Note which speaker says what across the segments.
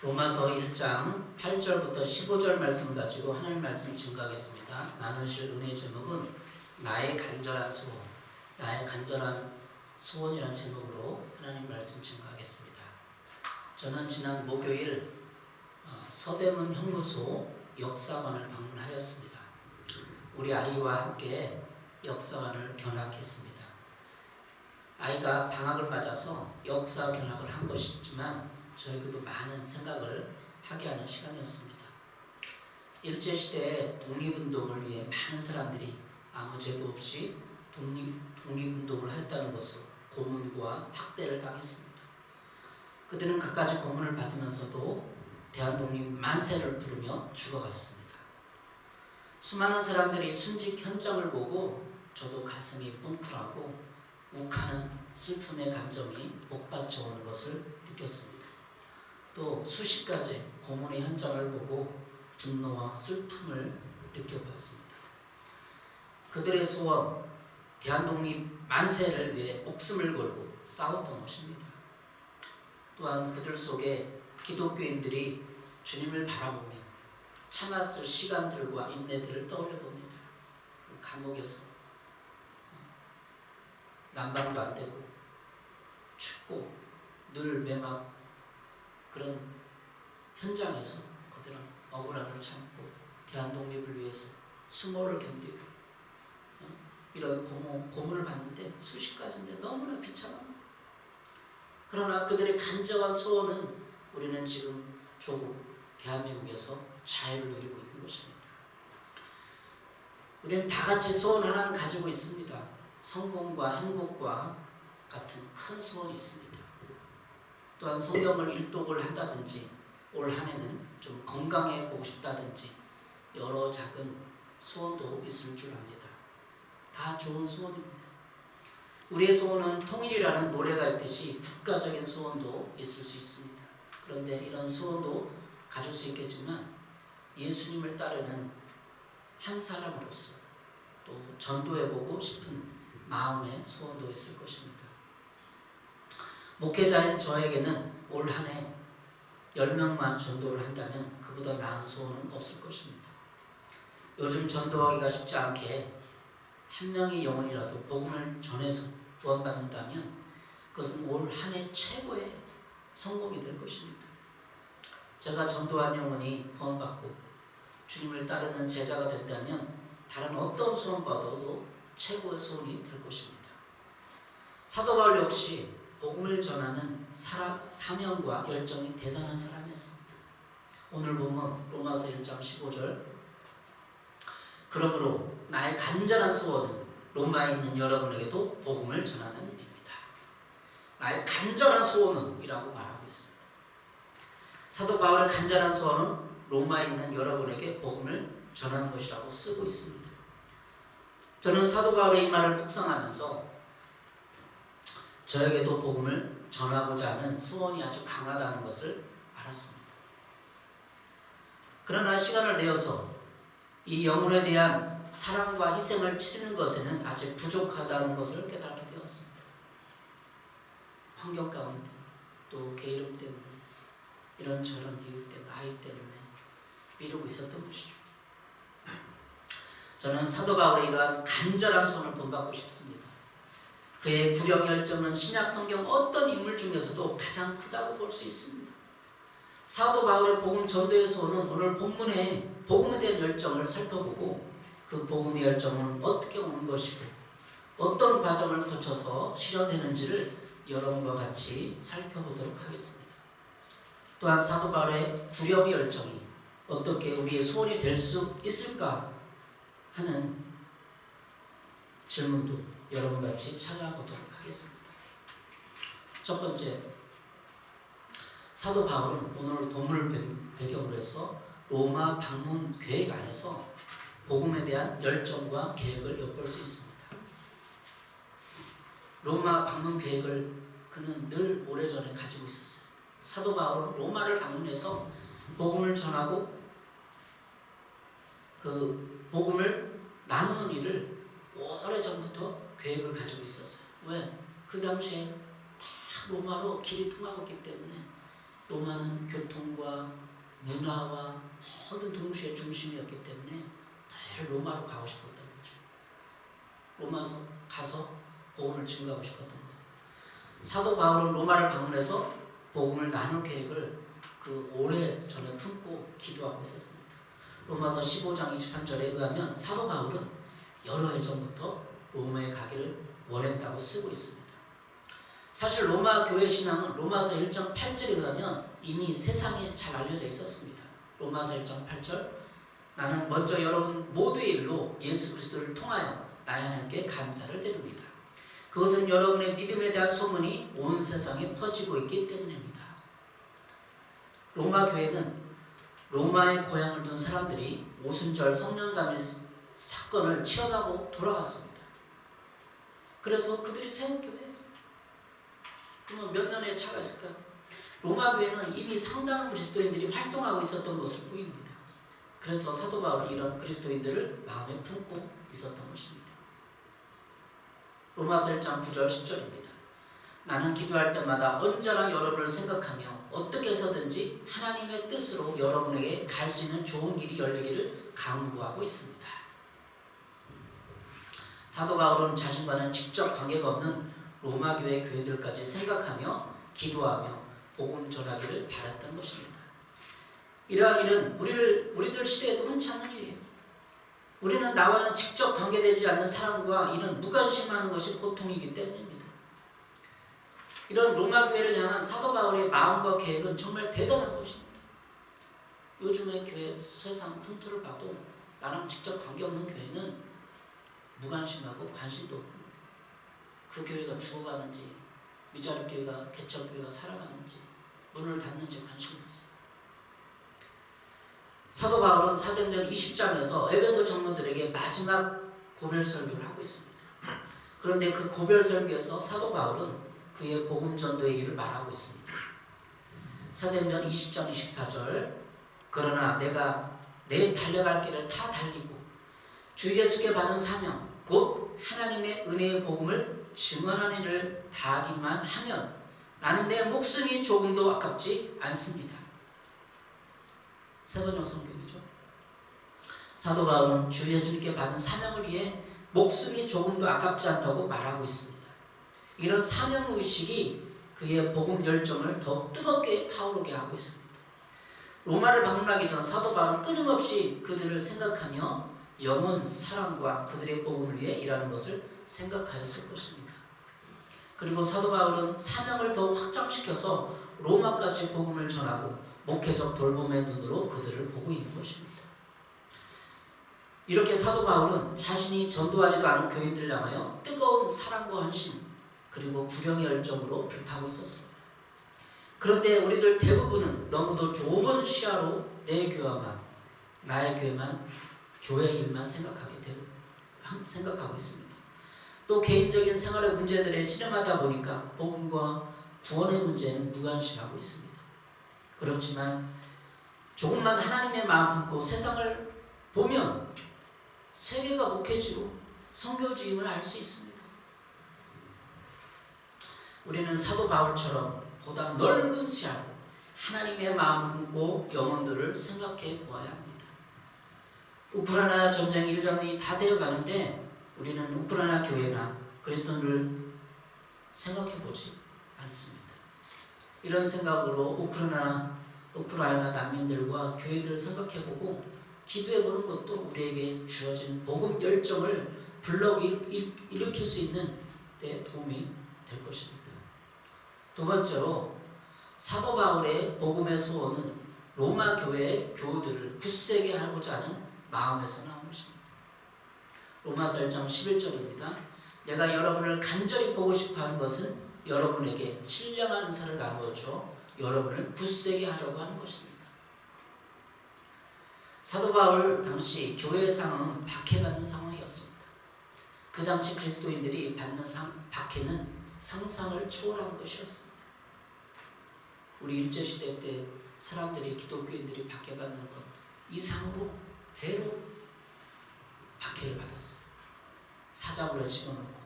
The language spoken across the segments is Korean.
Speaker 1: 로마서 1장 8절부터 15절 말씀을 가지고 하나님 말씀 증거하겠습니다. 나누실 은혜 제목은 나의 간절한 소원, 나의 간절한 소원이라는 제목으로 하나님 말씀 증거하겠습니다. 저는 지난 목요일 어, 서대문 형무소 역사관을 방문하였습니다. 우리 아이와 함께 역사관을 견학했습니다. 아이가 방학을 맞아서 역사 견학을 한 것이지만 저에게도 많은 생각을 하게 하는 시간이었습니다. 일제시대에 독립운동을 위해 많은 사람들이 아무 죄도 없이 독립, 독립운동을 했다는 것으로 고문과 학대를 당했습니다. 그들은 그까지 고문을 받으면서도 대한독립 만세를 부르며 죽어갔습니다. 수많은 사람들이 순직 현장을 보고 저도 가슴이 뭉클하고 욱하는 슬픔의 감정이 복받쳐 오는 것을 느꼈습니다. 또 수십 가지 고문의 현장을 보고 분노와 슬픔을 느껴봤습니다. 그들의 소원, 대한독립 만세를 위해 목숨을 걸고 싸웠던 것입니다. 또한 그들 속에 기독교인들이 주님을 바라보며 참았을 시간들과 인내들을 떠올려 봅니다. 그 감옥에서 난방도 안 되고 춥고 늘 매막 그런 현장에서 그들은 억울함을 참고 대한 독립을 위해서 수모를 견디고 어? 이런 고문, 고문을 받는데 수십 가지인데 너무나 비참한 거예요. 그러나 그들의 간절한 소원은 우리는 지금 조국 대한민국에서 자유를 누리고 있는 것입니다. 우리는 다 같이 소원 하나는 가지고 있습니다. 성공과 행복과 같은 큰 소원이 있습니다. 또한 성경을 일독을 한다든지 올 한해는 좀 건강해 보고 싶다든지 여러 작은 소원도 있을 줄 압니다. 다 좋은 소원입니다. 우리의 소원은 통일이라는 노래가 있듯이 국가적인 소원도 있을 수 있습니다. 그런데 이런 소원도 가질 수 있겠지만 예수님을 따르는 한 사람으로서 또 전도해보고 싶은 마음의 소원도 있을 것입니다. 목회자인 저에게는 올 한 해 10명만 전도를 한다면 그보다 나은 소원은 없을 것입니다. 요즘 전도하기가 쉽지 않게 한 명의 영혼이라도 복음을 전해서 구원받는다면 그것은 올 한 해 최고의 성공이 될 것입니다. 제가 전도한 영혼이 구원받고 주님을 따르는 제자가 된다면 다른 어떤 소원보다도 최고의 소원이 될 것입니다. 사도 바울 역시 복음을 전하는 사람, 사명과 열정이 대단한 사람이었습니다. 오늘 보면 로마서 1장 15절 그러므로 나의 간절한 소원은 로마에 있는 여러분에게도 복음을 전하는 일입니다. 나의 간절한 소원은 이라고 말하고 있습니다. 사도 바울의 간절한 소원은 로마에 있는 여러분에게 복음을 전하는 것이라고 쓰고 있습니다. 저는 사도 바울의 이 말을 묵상하면서 저에게도 복음을 전하고자 하는 소원이 아주 강하다는 것을 알았습니다. 그러나 시간을 내어서 이 영혼에 대한 사랑과 희생을 치르는 것에는 아직 부족하다는 것을 깨닫게 되었습니다. 환경 가운데 또 게으름 때문에 이런저런 이유 때문에 아이 때문에 미루고 있었던 것이죠. 저는 사도 바울의 이러한 간절한 손을 본받고 싶습니다. 그의 구령 열정은 신약 성경 어떤 인물 중에서도 가장 크다고 볼 수 있습니다. 사도 바울의 복음 전도에서는 오늘 본문에 복음에 대한 열정을 살펴보고 그 복음의 열정은 어떻게 오는 것이고 어떤 과정을 거쳐서 실현되는지를 여러분과 같이 살펴보도록 하겠습니다. 또한 사도 바울의 구령의 열정이 어떻게 우리의 소원이 될 수 있을까 하는 질문도 여러분 같이 찾아보도록 하겠습니다. 첫 번째, 사도 바울은 오늘 본문을 배경으로 해서 로마 방문 계획 안에서 복음에 대한 열정과 계획을 엿볼 수 있습니다. 로마 방문 계획을 그는 늘 오래전에 가지고 있었어요. 사도 바울은 로마를 방문해서 복음을 전하고 그 복음을 나누는 일을 오래전부터 계획을 가지고 있었어요. 왜? 그 당시에 다 로마로 길이 통하고 있기 때문에 로마는 교통과 문화와 모든 동시의 중심이었기 때문에 늘 로마로 가고 싶었던 거죠. 로마서 가서 복음을 증거하고 싶었던 거예요. 사도 바울은 로마를 방문해서 복음을 나눌 계획을 그 오래 전에 품고 기도하고 있었습니다. 로마서 15장 23절에 의하면 사도 바울은 여러 해 전부터 로마에 가기를 원했다고 쓰고 있습니다. 사실 로마 교회 신앙은 로마서 1장 8절에 의하면 이미 세상에 잘 알려져 있었습니다. 로마서 1장 8절 나는 먼저 여러분 모두의 일로 예수 그리스도를 통하여 나의 하나님께 감사를 드립니다. 그것은 여러분의 믿음에 대한 소문이 온 세상에 퍼지고 있기 때문입니다. 로마 교회는 로마의 고향을 둔 사람들이 오순절 성령감의 사건을 체험하고 돌아갔습니다. 그래서 그들이 세운 교회예요. 그러면 몇 년의 차가 있을까요? 로마 교회는 이미 상당한 그리스도인들이 활동하고 있었던 것을 보입니다. 그래서 사도 바울이 이런 그리스도인들을 마음에 품고 있었던 것입니다. 로마서 1장 9절 10절입니다. 나는 기도할 때마다 언제나 여러분을 생각하며 어떻게 해서든지 하나님의 뜻으로 여러분에게 갈 수 있는 좋은 길이 열리기를 강구하고 있습니다. 사도 바울은 자신과는 직접 관계가 없는 로마 교회 교회들까지 생각하며 기도하며 복음 전하기를 바랐던 것입니다. 이러한 일은 우리를 우리들 시대에도 흔치 않은 일이에요. 우리는 나와는 직접 관계되지 않는 사람과 이는 무관심하는 것이 보통이기 때문입니다. 이런 로마 교회를 향한 사도 바울의 마음과 계획은 정말 대단한 것입니다. 요즘의 교회 세상 풍토를 봐도 나랑 직접 관계 없는 교회는 무관심하고 관심도 없는 그 교회가 죽어가는지 미자립 교회가 개척 교회가 살아가는지 문을 닫는지 관심 없어요. 사도 바울은 사도행전 20장에서 에베소 장로들에게 마지막 고별 설교를 하고 있습니다. 그런데 그 고별 설교에서 사도 바울은 그의 복음 전도의 일을 말하고 있습니다. 사도행전 20장 24절 그러나 내가 내 달려갈 길을 다 달리고 주 예수께 받은 사명 곧 하나님의 은혜의 복음을 증언하는 일을 다하기만 하면 나는 내 목숨이 조금도 아깝지 않습니다. 세 번역 성경이죠. 사도 바울은 주 예수님께 받은 사명을 위해 목숨이 조금도 아깝지 않다고 말하고 있습니다. 이런 사명 의식이 그의 복음 열정을 더욱 뜨겁게 타오르게 하고 있습니다. 로마를 방문하기 전 사도 바울은 끊임없이 그들을 생각하며 영원 사랑과 그들의 복음을 위해 일하는 것을 생각하였을 것입니다. 그리고 사도 바울은 사명을 더 확장시켜서 로마까지 복음을 전하고 목회적 돌봄의 눈으로 그들을 보고 있는 것입니다. 이렇게 사도 바울은 자신이 전도하지도 않은 교인들을 향하여 뜨거운 사랑과 헌신 그리고 구령의 열정으로 불타고 있었습니다. 그런데 우리들 대부분은 너무도 좁은 시야로 내 교회만 나의 교회만 교회 일만 생각하게 되고 생각하고 있습니다. 또 개인적인 생활의 문제들에 실험하다 보니까 복음과 구원의 문제는 무관심하고 있습니다. 그렇지만 조금만 하나님의 마음 품고 세상을 보면 세계가 목회지로 성교주임을 알 수 있습니다. 우리는 사도 바울처럼 보다 넓은 시야로 하나님의 마음 품고 영혼들을 생각해 보아야 합니다. 우크라이나 전쟁 1년이 다 되어 가는데 우리는 우크라이나 교회나 그리스도를 생각해 보지 않습니다. 이런 생각으로 우크라이나 우크라이나 난민들과 교회들을 생각해 보고 기도해 보는 것도 우리에게 주어진 복음 열정을 불러 일으킬 수 있는 데 도움이 될 것입니다. 두 번째로 사도 바울의 복음의 소원은 로마 교회의 교우들을 굳세게 하고자 하는 마음에서 나온 것입니다. 로마서 1장 11절입니다. 내가 여러분을 간절히 보고 싶어 하는 것은 여러분에게 신령한 은사를 나누어줘 여러분을 굳세게 하려고 하는 것입니다. 사도 바울 당시 교회 상황은 박해받는 상황이었습니다. 그 당시 그리스도인들이 받는 상, 박해는 상상을 초월한 것이었습니다. 우리 일제시대 때 사람들이 기독교인들이 박해받는 것 이상으로 배로 박해를 받았어요. 사자굴에 집어넣고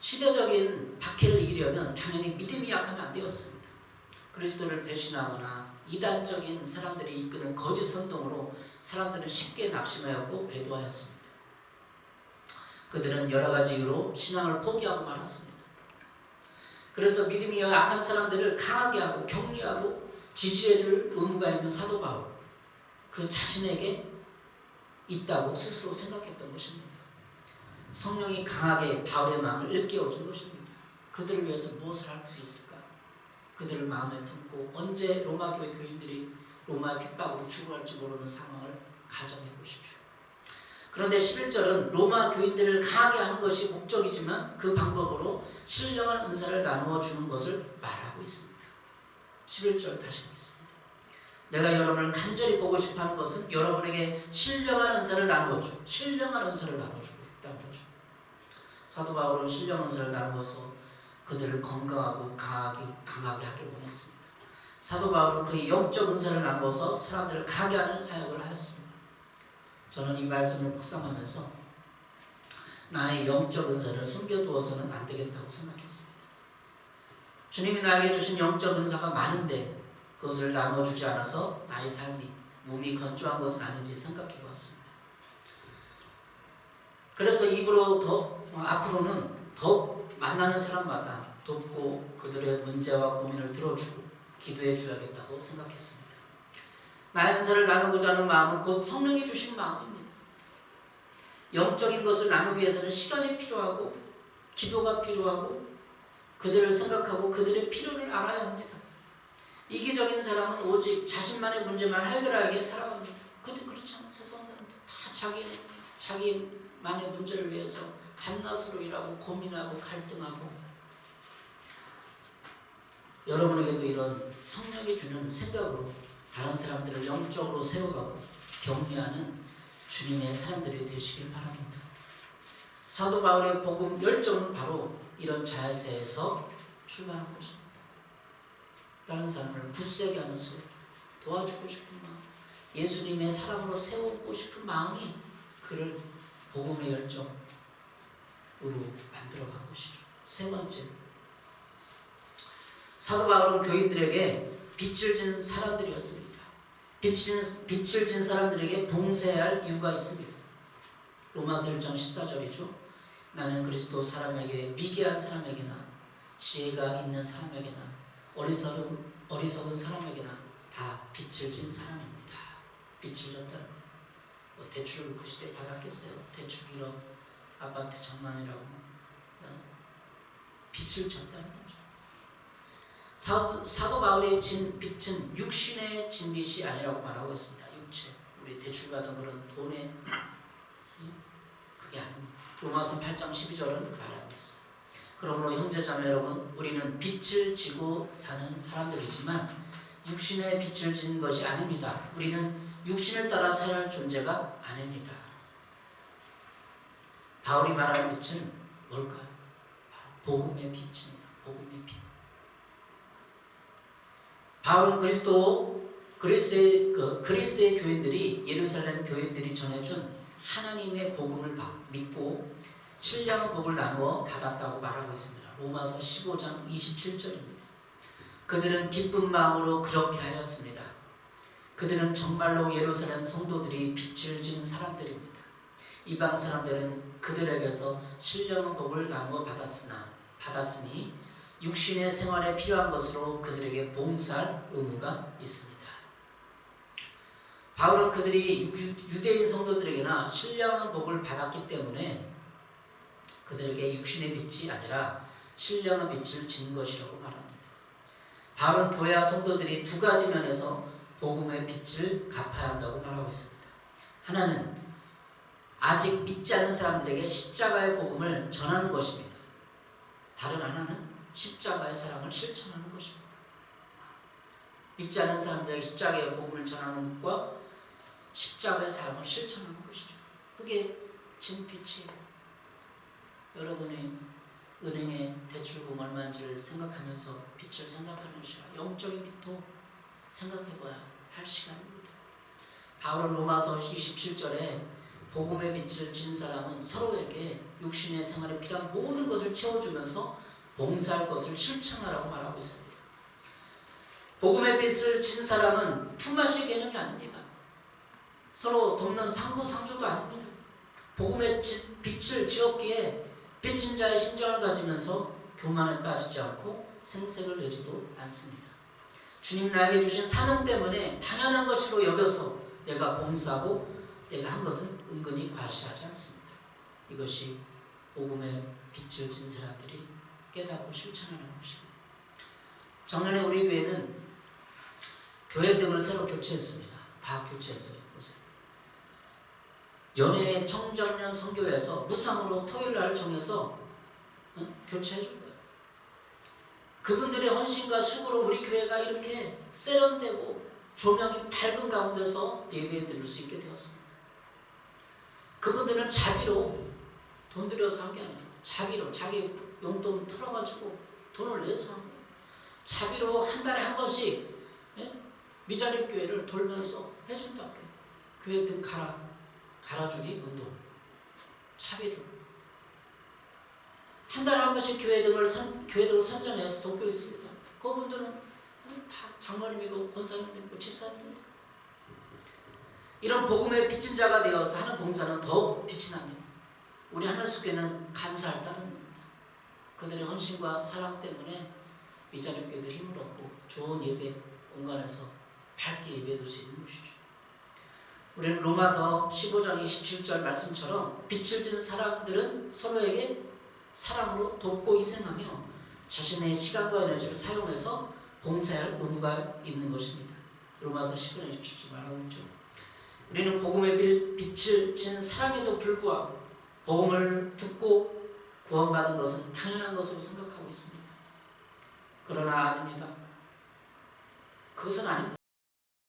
Speaker 1: 시대적인 박해를 이기려면 당연히 믿음이 약하면 안 되었습니다. 그리스도를 배신하거나 이단적인 사람들이 이끄는 거짓 선동으로 사람들은 쉽게 낙심하였고 배도하였습니다. 그들은 여러 가지 이유로 신앙을 포기하고 말았습니다. 그래서 믿음이 약한 사람들을 강하게 하고 격려하고 지지해줄 의무가 있는 사도 바울 그 자신에게 있다고 스스로 생각했던 것입니다. 성령이 강하게 바울의 마음을 일깨워준 것입니다. 그들을 위해서 무엇을 할 수 있을까? 그들을 마음에 품고 언제 로마 교회 교인들이 로마의 핍박으로 죽어갈지 모르는 상황을 가정해 보십시오. 그런데 11절은 로마 교인들을 강하게 하는 것이 목적이지만 그 방법으로 신령한 은사를 나누어 주는 것을 말하고 있습니다. 11절 다시 보겠습니다. 내가 여러분을 간절히 보고 싶어 하는 것은 여러분에게 신령한 은사를 나누어 주, 신령한 은사를 나누어 주고 있다는 거죠. 사도 바울은 신령 은사를 나누어서 그들을 건강하고 강하게, 강하게 하길 원했습니다. 사도 바울은 그의 영적 은사를 나누어서 사람들을 강하게 하는 사역을 하였습니다. 저는 이 말씀을 묵상하면서 나의 영적 은사를 숨겨두어서는 안 되겠다고 생각했습니다. 주님이 나에게 주신 영적 은사가 많은데 그것을 나눠주지 않아서 나의 삶이 몸이 건조한 것은 아닌지 생각해 보았습니다. 그래서 입으로 더 어, 앞으로는 더 만나는 사람마다 돕고 그들의 문제와 고민을 들어주고 기도해 줘야겠다고 생각했습니다. 나의 은사를 나누고자 하는 마음은 곧 성령이 주신 마음입니다. 영적인 것을 나누기 위해서는 시간이 필요하고 기도가 필요하고 그들을 생각하고 그들의 필요를 알아야 합니다. 이기적인 사람은 오직 자신만의 문제만 해결하기 위해 살아갑니다. 그것도 그렇지 않아요. 세상 사람들 다 자기, 자기만의 문제를 위해서 밤낮으로 일하고 고민하고 갈등하고 여러분에게도 이런 성령이 주는 생각으로 다른 사람들을 영적으로 세워가고 격려하는 주님의 사람들이 되시길 바랍니다. 사도 바울의 복음 열정은 바로 이런 자세에서 출발한 것입니다. 다른 사람을 굳세게 하면서 도와주고 싶은 마음, 예수님의 사랑으로 세우고 싶은 마음이 그를 복음의 열정으로 만들어간 것이죠. 세 번째, 사도 바울은 교인들에게 빛을 진 사람들이었습니다. 빛을, 빛을 진 사람들에게 봉쇄해야 할 이유가 있습니다. 로마서 1장 14절이죠. 나는 그리스도 사람에게 미개한 사람에게나 지혜가 있는 사람에게나 어리석은, 어리석은 사람에게나 다 빛을 진 사람입니다. 빛을 졌다는 것. 뭐 대출을 그 시대에 받았겠어요. 대출 1억, 아파트 천만이라고. 어? 빛을 졌다는 거죠. 사도, 사도 바울의 진 빛은 육신의 진 빛이 아니라고 말하고 있습니다. 육체. 우리 대출받은 그런 돈의 그게 아닙니다. 로마서 8장 12절은 말하고 있어요. 그러므로 형제자매 여러분, 우리는 빛을 지고 사는 사람들이지만 육신의 빛을 지는 것이 아닙니다. 우리는 육신을 따라 할 존재가 아닙니다. 바울이 말하는 빛은 뭘까요? 복음의 빛입니다. 복음의 빛. 바울은 그리스도 그리스의 그 그리스의 교인들이 예루살렘 교인들이 전해준 하나님의 복음을 믿고 신령한 복을 나누어 받았다고 말하고 있습니다. 로마서 15장 27절입니다. 그들은 기쁜 마음으로 그렇게 하였습니다. 그들은 정말로 예루살렘 성도들이 빛을 진 사람들입니다. 이방 사람들은 그들에게서 신령한 복을 나누어 받았으나 받았으니 육신의 생활에 필요한 것으로 그들에게 봉사할 의무가 있습니다. 바울은 그들이 유대인 성도들에게나 신령한 복을 받았기 때문에 그들에게 육신의 빛이 아니라 신령한 빛을 진 것이라고 말합니다. 바울은 교회와 성도들이 두 가지 면에서 복음의 빛을 갚아야 한다고 말하고 있습니다. 하나는 아직 믿지 않는 사람들에게 십자가의 복음을 전하는 것입니다. 다른 하나는 십자가의 사랑을 실천하는 것입니다. 믿지 않는 사람들에게 십자가의 복음을 전하는 것과 십자가의 사랑을 실천하는 것이죠. 그게 진빛이에요. 여러분이 은행에 대출금 얼마인지를 생각하면서 빛을 생각하는 것이라 영적인 빛도 생각해봐야 할 시간입니다. 바울은 로마서 27절에 복음의 빛을 진 사람은 서로에게 육신의 생활에 필요한 모든 것을 채워주면서 봉사할 것을 실천하라고 말하고 있습니다. 복음의 빛을 진 사람은 품앗이 개념이 아닙니다. 서로 돕는 상부 상조도 아닙니다. 복음의 지- 빛을 지었기에 빛인 자의 신정을 가지면서 교만에 빠지지 않고 생색을 내지도 않습니다. 주님 나에게 주신 사명 때문에 당연한 것으로 여겨서 내가 봉사하고 내가 한 것은 은근히 과시하지 않습니다. 이것이 복음의 빛을 진 사람들이 깨닫고 실천하는 것입니다. 작년에 우리 교회는 교회 등을 새로 교체했습니다. 다 교체했어요. 연예 청정년 선교회에서 무상으로 토요일 날 정해서 어? 교체해 준 거예요. 그분들의 헌신과 수고로 우리 교회가 이렇게 세련되고 조명이 밝은 가운데서 예배 드릴 수 있게 되었습니다. 그분들은 자비로 돈 들여서 한 게 아니고 자비로 자기 용돈 털어가지고 돈을 내서 한 거예요. 자비로 한 달에 한 번씩 예? 미자립 교회를 돌면서 해준다 그래요. 교회 등 갈아 갈아주기 운동. 자비로 한 달에 한 번씩 교회 등을 선 교회 등을 선정해서 돕고 있습니다. 그분들은 다 장로님이고 권사님들이고 집사님들 이런 복음의 빚진 자가 되어서 하는 봉사는 더욱 빛이 납니다. 우리 하늘수교는 감사할 따름입니다. 그들의 헌신과 사랑 때문에 미자립 교회도 힘을 얻고 좋은 예배 공간에서 밝게 예배할 수 있는 것이죠. 우리는 로마서 15장 27절 말씀처럼 빛을 진 사람들은 서로에게 사랑으로 돕고 희생하며 자신의 시간과 에너지를 사용해서 봉사할 의무가 있는 것입니다. 로마서 15장 27절 말하고 있죠. 우리는 복음의 빛- 빛을 진 사람에도 불구하고 복음을 듣고 구원받은 것은 당연한 것으로 생각하고 있습니다. 그러나 아닙니다. 그것은 아닙니다.